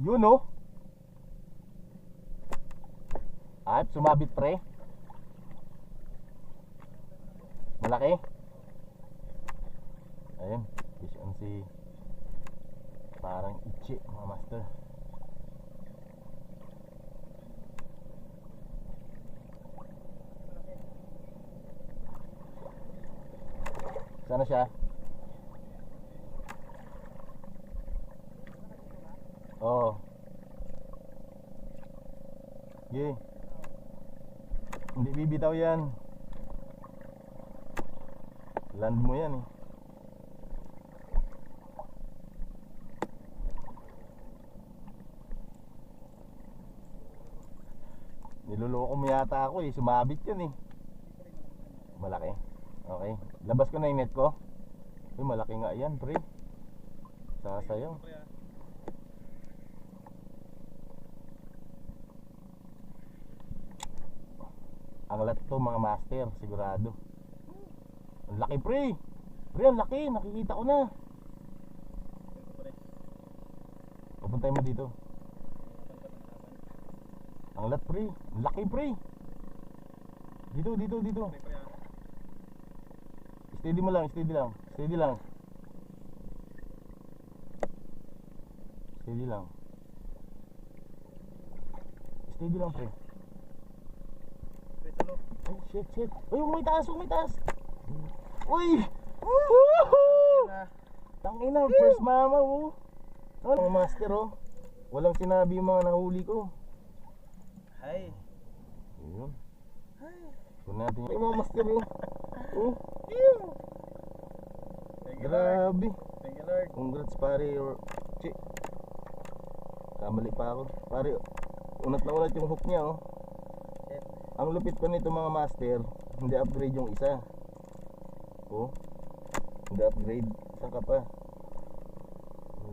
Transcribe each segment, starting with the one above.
Yun oh. Ay, sumabit pre. Malaki. Ayun, fish on si parang ichi mga master. Sana siya? Oo. Sige. Hindi bibitaw yan. Land mo yan eh. Niloloko mo yata ako eh. Sumabit yan eh. Malaki. Okay. Labas ko na yung net ko. Uy, malaki nga yan, pre. Sasayaw. Ang lat to mga master, sigurado. Ang laki pre. Pre, ang laki. Nakikita ko na. Pupuntay mo dito. Ang lat pre. Ang laki pre. Dito, dito, dito. Steady mo lang, steady lang. Steady lang. Steady lang. Steady lang pre. Shit, shit. Uy, may taas, may taas. Uy! Woohoo! Tangina, first mama, oh. Oh, mga master, oh. Walang sinabi yung mga nahuli ko. Hi. Ayun. Ito natin yung mga master, oh. Oh, Thank you, Lord. grabe. Thank you, Lord. Congrats, pare. Or, chi. Kamali pa ako. Pare, unat na unat yung hook niya, oh. Ang lupit pa nito mga master, hindi upgrade yung isa. Oh. Hindi upgrade. Saan ka pa?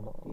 Laki.